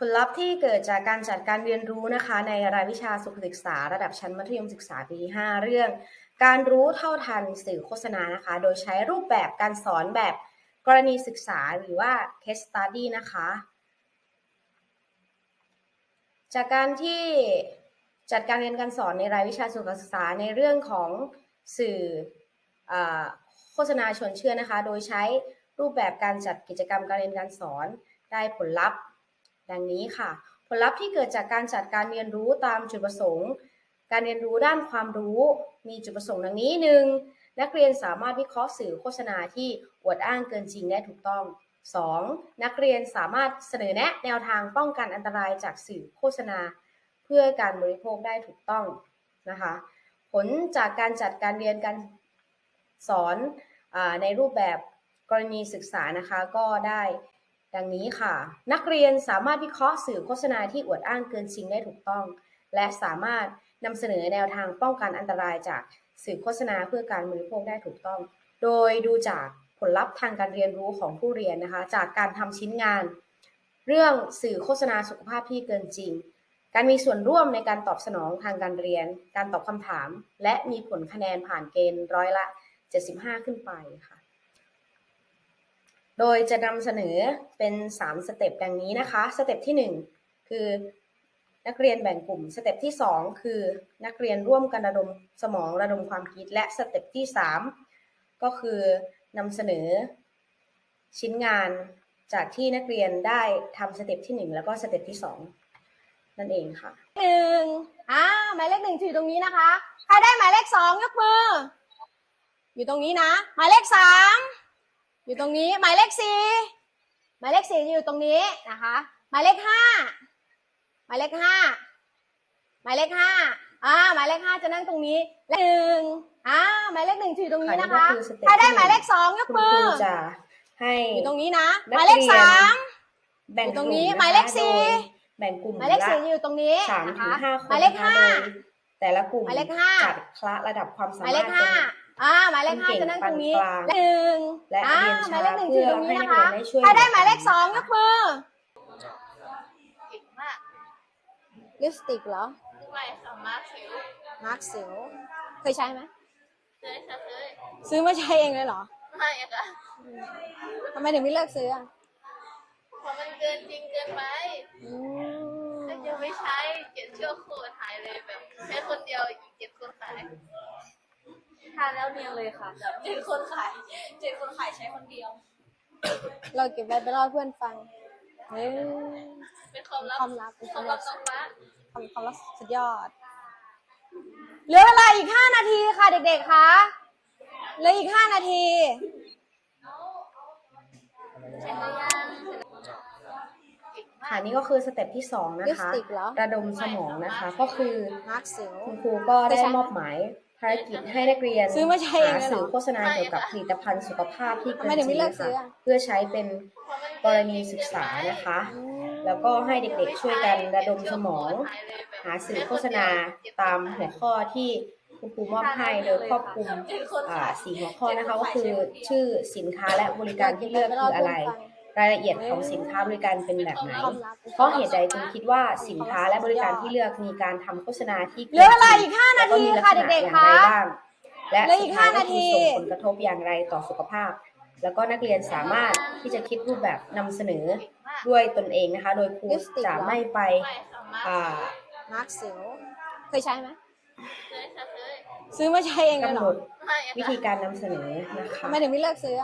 ผลลัพธ์ที่เกิดจากการจัดการเรียนรู้นะคะ ในรายวิชาสุขศึกษาระดับชั้นมัธยมศึกษาปีที่5เรื่อง การรู้เท่าทันสื่อโฆษณานะคะ โดยใช้รูปแบบการสอนแบบกรณีศึกษาหรือว่า case study นะคะ จากการที่จัดการเรียนการสอนในรายวิชาสุขศึกษาในเรื่องของสื่ออโฆษณาชวนเชื่อนะคะ โดยใช้รูปแบบการจัดกิจกรรมการเรียนการสอนได้ผลลัพธ์ ดังนี้ค่ะ ผลลัพธ์ที่เกิดจากการจัดการเรียนรู้ตามจุดประสงค์ การเรียนรู้ด้านความรู้มีจุดประสงค์ดังนี้หนึ่งนักเรียนสามารถวิเคราะห์สื่อโฆษณาที่อวดอ้างเกินจริงได้ถูกต้อง 2. นักเรียนสามารถเสนอแนะแนวทางป้องกันอันตรายจากสื่อโฆษณา เพื่อการบริโภคได้ถูกต้องนะคะผลจากการจัดการเรียนการสอนอในรูปแบบกรณีศึกษานะคะก็ได้ ดังนี้ค่ะ นักเรียนสามารถวิเคราะห์สื่อโฆษณาที่อวดอ้างเกินจริงได้ถูกต้อง และสามารถนำเสนอแนวทางป้องกันอันตรายจากสื่อโฆษณาเพื่อการบริโภคได้ถูกต้อง โดยดูจากผลลัพธ์ทางการเรียนรู้ของผู้เรียนนะคะ จากการทำชิ้นงาน เรื่องสื่อโฆษณาสุขภาพที่เกินจริง การมีส่วนร่วมในการตอบสนองทางการเรียน การตอบคำถาม และมีผลคะแนนผ่านเกณฑ์ร้อยละ 75 ขึ้นไปค่ะ โดยจะนำเสนอเป็น 3 สเต็ปดังนี้นะคะ สเต็ปที่ 1 คือนักเรียนแบ่งกลุ่ม สเต็ปที่ 2 คือนักเรียนร่วมกันระดมสมองระดมความคิด และสเต็ปที่ 3 ก็คือนำเสนอ ชิ้นงานจากที่นักเรียนได้ทำสเต็ปที่ 1 แล้วก็สเต็ปที่ 2 นั่นเองค่ะหนึ่งอ่าหมายเลขหนึ่งอยู่ตรงนี้นะคะ ใครได้หมายเลขสองยกมือ อยู่ตรงนี้นะ หมายเลขสาม อยู่ตรงนี้หมายเลขสี่หมายเลขสี่อยู่ตรงนี้นะคะหมายเลขห้าหมายเลขห้าหมายเลขห้าอ่าหมายเลขห้าจะนั่งตรงนี้เลขหนึ่งอ่าหมายเลขหนึ่งอยู่ตรงนี้นะคะค่ะนี่ก็คือสเต็ปใครได้ที่หมายเลขสองยกคุณมืคอรูจะให้อยู่ตรงนี้นะนักหมายเลขเรียนสามแบ่งอยู่กตรลุ่งมนี้นะคะหมายเลขสี่โดยแบ่งกลุ่มหมายเลขละสี่อยู่ตรงนี้สามนะถึงคะห้าคนหมายเลขนะคะห้าโดยแต่ละกลุ่มหมายเลขห้าจัดคละระดับความสาหมายเลมารถขห้าเป็น อ่าหมายเลขห้าเก่งจะนั่งตรงนี้ปานกลางเลขหนึ่งและอ่าเรียนหช้ามายเลขหนึ่งอยู่ตรงนี้นะคะเพื่อให้นักเรียนได้ช่วยใครได้หมายเลขสองยกมือเก่งมากลิปสติกเหรอไม่ค่ะมาร์คสิวมาร์คสิวเคยใช้ไหมเคยค่ะเคยซื้อมาใช้เองเลยเหรอไม่อะค่ะทำไมถึงไม่เลิกซื้ออะเพราะมันเกินจริงเกินไปอืมถ้ายังไม่ใช้เจ็ดชั่วโคตรหายเลยแบบใช้คนเดียวอีกเจ็ดคนขาย ทานแล้วเนียนเลยค่ะเจ็ดคนขายเจ็ดคนขายใช้คนเดียว เราเก็บไว้ไปเล่าให้เพื่อนฟังเฮ้ย เป็นความลับความลับ ความลับน้องฟ้าทำความรักสุดยอด เหลือเวลาอีกห้านาทีค่ะ เด็กๆคะเหลืออีกห้านาทีใช้มายังเก่งมาค่ะกนี่ก็คือสเต็ปที่สองนะลิปสคะติกเหรอ ระดมสมองนะคะ ก็คือมาร์คสิว คุณครูก็ได้มอบหมาย ภารกิจให้นักเรียนซื้อมาใช้เองหาเลยเหรอสื่อโฆษณาเกี่ยวกับผลิตภัณฑ์สุขภาพที่เกิทำไมนถึจงไม่ริงเลิกนะซื้คะออะเพื่อใช้เป็นกรณีศึกษานะคะ แล้วก็ให้เด็กๆช่วยกันระดมสมอง หาสื่อโฆษณาตามหัวข้อที่คุณครูมอบให้โดยครอบคลุมอ่าสี่หัวข้อนะคะก็คือชื่อสินค้าและบริการที่เลือกคืออะไรรายละเอียดของสินค้าบริการเป็นแบบไหน เพราะเหตุใดจึงคิดว่าสินค้าและบริการที่เลือกมีการทำโฆษณาที่เหลือเวลาอีกห้านาแล้วก็ทีมีลักค่ะษณะเด็กอย่างๆไรคะบ้างและเหลืออีสุกดท้ายห้าก็นาทีคือส่งผลกระทบอย่างไรต่อสุขภาพ แล้วก็นักเรียนสามารถที่จะคิดรูปแบบนำเสนอด้วยตนเองนะคะ โดยครูลิปสติกจะเหรอไม่ไปไม่ค่ะมาร์คอ่ามาร์คสิวเคยใช้ไหมเคยค่ะเคยซื้อมาใช้เองเลยกำเหหรนอดไม่อะวิค่ะธีการนำเสนอนะคะทำไมถึงไม่เลิกซื้อ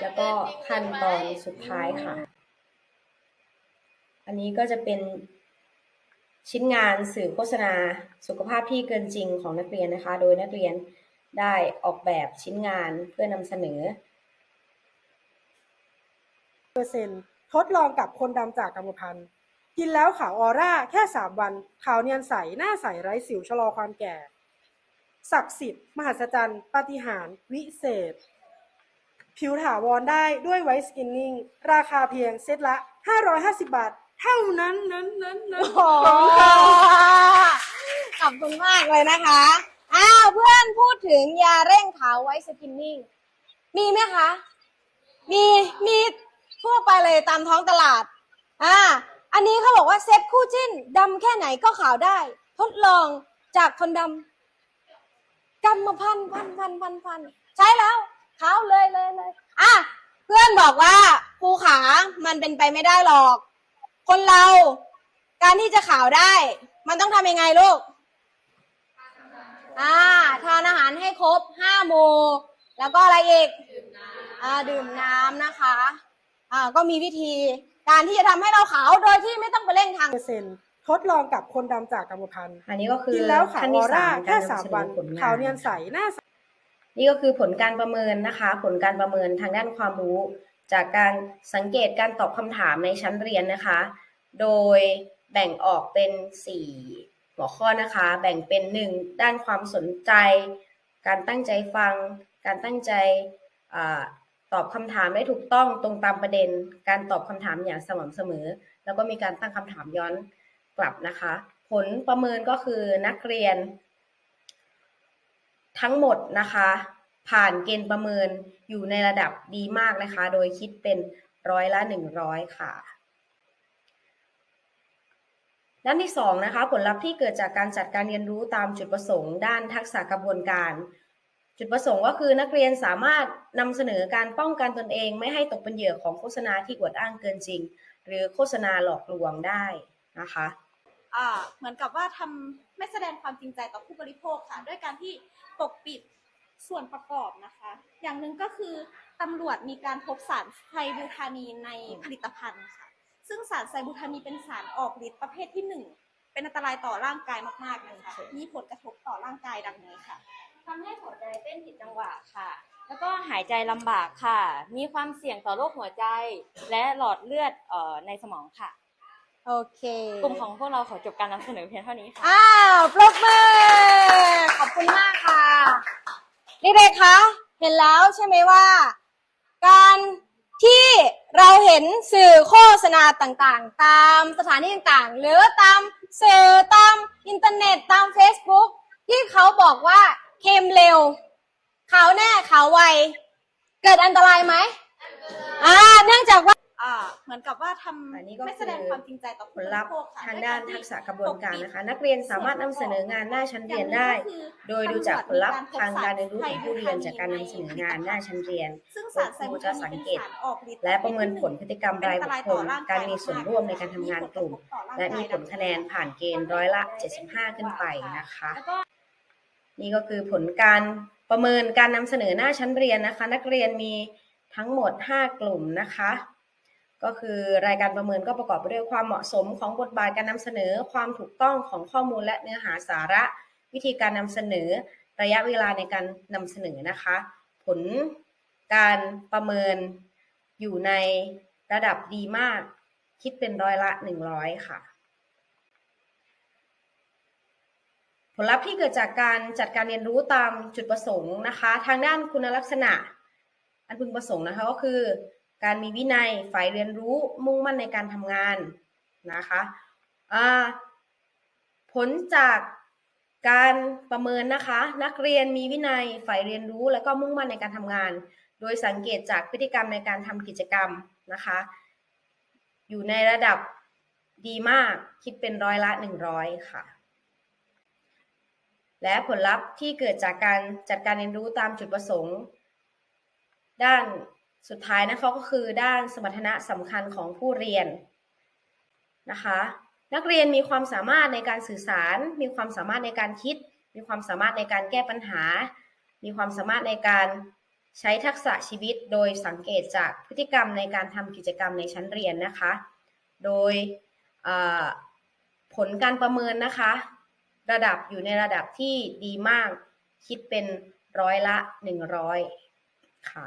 แล้วก็ขั้นตอนสุดท้ายค่ะ อันนี้ก็จะเป็นชิ้นงานสื่อโฆษณาสุขภาพที่เกินจริงของนักเรียนนะคะ โดยนักเรียนได้ออกแบบชิ้นงานเพื่อนำเสนอเปอร์เซ็นทดลองกับคนดำจากกรรมพันธุ์กินแล้วขาวออร่าแค่สามวันขาวเนียนใส หน้าใสไร้สิวชะลอความแก่ ศักดิ์สิทธิ์มหัศจรรย์ปาฏิหาริย์วิเศษ ผิวถาวรได้ด้วยไวท์สกินนิ่ง ราคาเพียงเซตละ 550 บาท เท่านั้นนั้นนั้นนั้นโอ้ขอบคุณมากเลยนะคะ อ้าวเพื่อนพูดถึงยาเร่งขาวไว้สกินนิ่ง มีไหมคะ มีมีทั่วไปเลยตามท้องตลาด อ่า อันนี้เขาบอกว่าเซ็ตคู่จิ้นดำแค่ไหนก็ขาวได้ ทดลองจากคนดำกรรมพันพันพันพันพันใช้แล้ว ขาวเลยเลยเลยอะเพื่อนบอกว่าภูขามันเป็นไปไม่ได้หรอก คนเราการที่จะขาวได้ มันต้องทำยังไงลูกอ่าทานอาหารให้ครบห้าหมู่แล้วก็อะไรอีกอ่าดื่มน้ำนะคะอ่าก็มีวิธีการที่จะทำให้เราขาวโดยที่ไม่ต้องไปเร่งทางเปอร์เซ็นต์ทดลองกับคนดำจากกรรมพันธุ์อันนี้ก็คือกินแล้วขาวขั้นอที่อร่าสามแค่การสามนำเสนวัอนผลงาขาวนเนียนใสหน้าใส นี่ก็คือผลการประเมินนะคะ ผลการประเมินทางด้านความรู้ จากการสังเกตการตอบคำถามในชั้นเรียนนะคะ โดยแบ่งออกเป็น 4 หัวข้อนะคะ แบ่งเป็น 1 ด้านความสนใจ การตั้งใจฟัง การตั้งใจอตอบคำถามได้ถูกต้องตรงตามประเด็น การตอบคำถามอย่างสม่ำเสมอ แล้วก็มีการตั้งคำถามย้อนกลับนะคะ ผลประเมินก็คือนักเรียน ทั้งหมดนะคะ ผ่านเกณฑ์ประเมินอยู่ในระดับดีมากนะคะ โดยคิดเป็นร้อยละหนึ่งร้อยค่ะด้านที่สองนะคะผลลัพธ์ที่เกิดจากการจัดการเรียนรู้ตามจุดประสงค์ ด้านทักษะกระบวนการ จุดประสงค์ก็คือนักเรียนสามารถนำเสนอการป้องกันตนเอง ไม่ให้ตกเป็นเหยื่อของโฆษณาที่อวดอ้างเกินจริง หรือโฆษณาหลอกลวงได้นะคะ เหมือนกับว่าทำไม่แสดงความจริงใจต่อผู้บริโภคค่ะ ด้วยการที่ปกปิดส่วนประกอบนะคะ อย่างหนึ่งก็คือตำรวจมีการพบสารไซบูทานีในผลิตภัณฑ์ค่ะ ซึ่งสารไซบูทานีเป็นสารออกฤทธิ์ประเภทที่หนึ่งเป็นอันตรายต่อร่างกายมากๆนะคะมีผลกระทบต่อร่างกายดังนี้ค่ะทำให้หัวใจเต้นผิดจังหวะค่ะ แล้วก็หายใจลำบากค่ะ มีความเสี่ยงต่อโรคหัวใจ และหลอดเลือดเอ่อในสมองค่ะ โอเค กลุ่มของพวกเราขอจบการนำเสนอเพียงเท่านี้ค่ะ อ้าวปรบมือ ขอบคุณมากค่ะเด็กๆคะ เห็นแล้วใช่ไหมว่า การที่เราเห็นสื่อโฆษณาต่างๆ ตามสถานที่ต่างๆ หรือตามสื่อตามอินเทอร์เน็ตตาม Facebook ที่เขาบอกว่าเค็มเร็วขาวแน่ขาวไว เกิดอันตรายไหมอ่าเนื่องจากว่าอ่าเห มือนกับว่าทอันนี้ก็ำไม่แสดงความจริงใจต่อผผู้ลบลัริพธ์โภคค่ะ ทางวยด้านที่ทักษะกระบวนการนะคะปปิดนักเรียนสามารถนำเสนองานหน้าชั้นเรียนได้ โดยดูจากผลลัพธ์ทางการเรียนรู้ของผู้เรียนจากการนำเสนองานหน้าชั้นเรียน ซึ่งสารไซบูครูทาจะนีสังเป็นเกตสารออกฤทธิ์และประเมินผลพฤติกรรมรายบุคคลการมีส่วนร่วมในการทำงานกลุ่ม และมีผลคะแนนผ่านเกณฑ์ร้อยละ 75 ขึ้นไปนะคะ นี่ก็คือผลการประเมินการนำเสนอหน้าชั้นเรียนนะคะ นักเรียนมีทั้งหมด 5 กลุ่มนะคะ ก็คือรายการประเมินก็ประกอบไปด้วยความเหมาะสมของบทบาทการนำเสนอ ความถูกต้องของข้อมูลและเนื้อหาสาระ วิธีการนำเสนอ ระยะเวลาในการนำเสนอนะคะ ผลการประเมินอยู่ในระดับดีมาก คิดเป็นร้อยละ 100 ค่ะ ผลลัพธ์ที่เกิดจากการจัดการเรียนรู้ตามจุดประสงค์นะคะ ทางด้านคุณลักษณะ อันพึงประสงค์นะคะก็คือ การมีวินัยฝ่ายเรียนรู้มุ่งมั่นในการทำงานนะคะผลจากการประเมินนะคะ นักเรียนมีวินัยฝ่ายเรียนรู้ และก็มุ่งมั่นในการทำงาน โดยสังเกตจากพฤติกรรมในการทำกิจกรรมนะคะ อยู่ในระดับดีมากคิดเป็นร้อยละ 100 ค่ะ และผลลัพธ์ที่เกิดจากการจัดการเรียนรู้ตามจุดประสงค์ ด้าน สุดท้ายนะคะก็คือด้านสมรรถนะสำคัญของผู้เรียนนะคะ นักเรียนมีความสามารถในการสื่อสาร มีความสามารถในการคิด มีความสามารถในการแก้ปัญหา มีความสามารถในการใช้ทักษะชีวิต โดยสังเกตจากพฤติกรรมในการทำกิจกรรมในชั้นเรียนนะคะ โดยผลการประเมินนะคะ ระดับอยู่ในระดับที่ดีมากคิดเป็นร้อยละ 100 ค่ะ